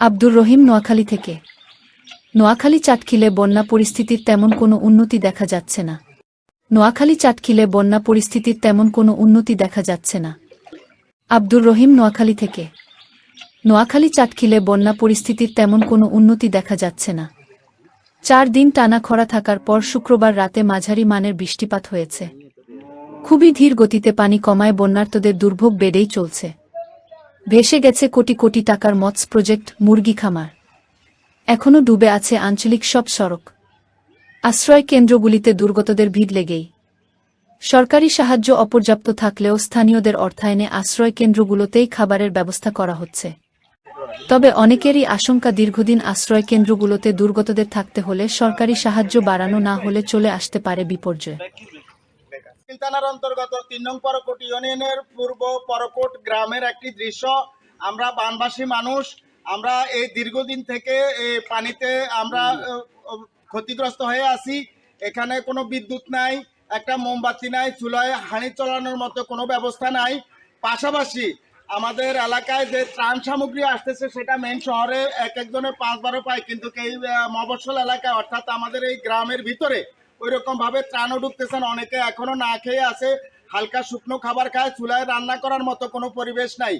আব্দুর রহিম নোয়াখালী থেকে। নোয়াখালী চাটখিলে বন্যা পরিস্থিতির তেমন কোনো উন্নতি দেখা যাচ্ছে না। নোয়াখালী চাটখিলে বন্যা পরিস্থিতির তেমন কোনো উন্নতি দেখা যাচ্ছে না। আব্দুর রহিম নোয়াখালী থেকে। নোয়াখালী চাটখিলে বন্যা পরিস্থিতির তেমন কোনো উন্নতি দেখা যাচ্ছে না। চার দিন টানা খরা থাকার পর শুক্রবার রাতে মাঝারি মানের বৃষ্টিপাত হয়েছে। খুবই ধীর গতিতে পানি কমায় বন্যার্তদের দুর্ভোগ বেড়েই চলছে। ভেসে গেছে কোটি কোটি টাকার মৎস প্রজেক্ট মুরগি খামার। এখনও ডুবে আছে আঞ্চলিক সব সড়ক। আশ্রয় কেন্দ্রগুলিতে দুর্গতদের ভিড় লেগেই। সরকারি সাহায্য অপর্যাপ্ত থাকলেও স্থানীয়দের অর্থায়নে আশ্রয় কেন্দ্রগুলোতেই খাবারের ব্যবস্থা করা হচ্ছে। তবে অনেকেরই আশঙ্কা দীর্ঘদিন আশ্রয় কেন্দ্রগুলোতে দুর্গতদের থাকতে হলে সরকারি সাহায্য বাড়ানো না হলে চলে আসতে পারে বিপর্যয়। থানার অন্তর্গত তিন নং পরকোট ইউনিয়নের পূর্ব পরকোট গ্রামের একটি দৃশ্য। আমরা বানবাসী মানুষ। আমরা এই দীর্ঘদিন থেকে এই পানিতে আমরা ক্ষতিগ্রস্ত হয়ে আছি। এখানে কোনো বিদ্যুৎ নাই একটা মোমবাতি নাই চুলায় হাঁড়ি চলানোর মতো কোনো ব্যবস্থা নাই। পাশাপাশি আমাদের এলাকায় যে ত্রাণ সামগ্রী আসতেছে সেটা মেন শহরে এক একজনের পাঁচ বারো পায় কিন্তু এই আহ, মফস্বল এলাকায় অর্থাৎ আমাদের এই গ্রামের ভিতরে ওই ভাবে ত্রাণও ঢুকতেছেন। অনেকে এখনও না খেয়ে আছে, হালকা শুকনো খাবার খায়, চুলায় রান্না করার মতো কোনো পরিবেশ নাই।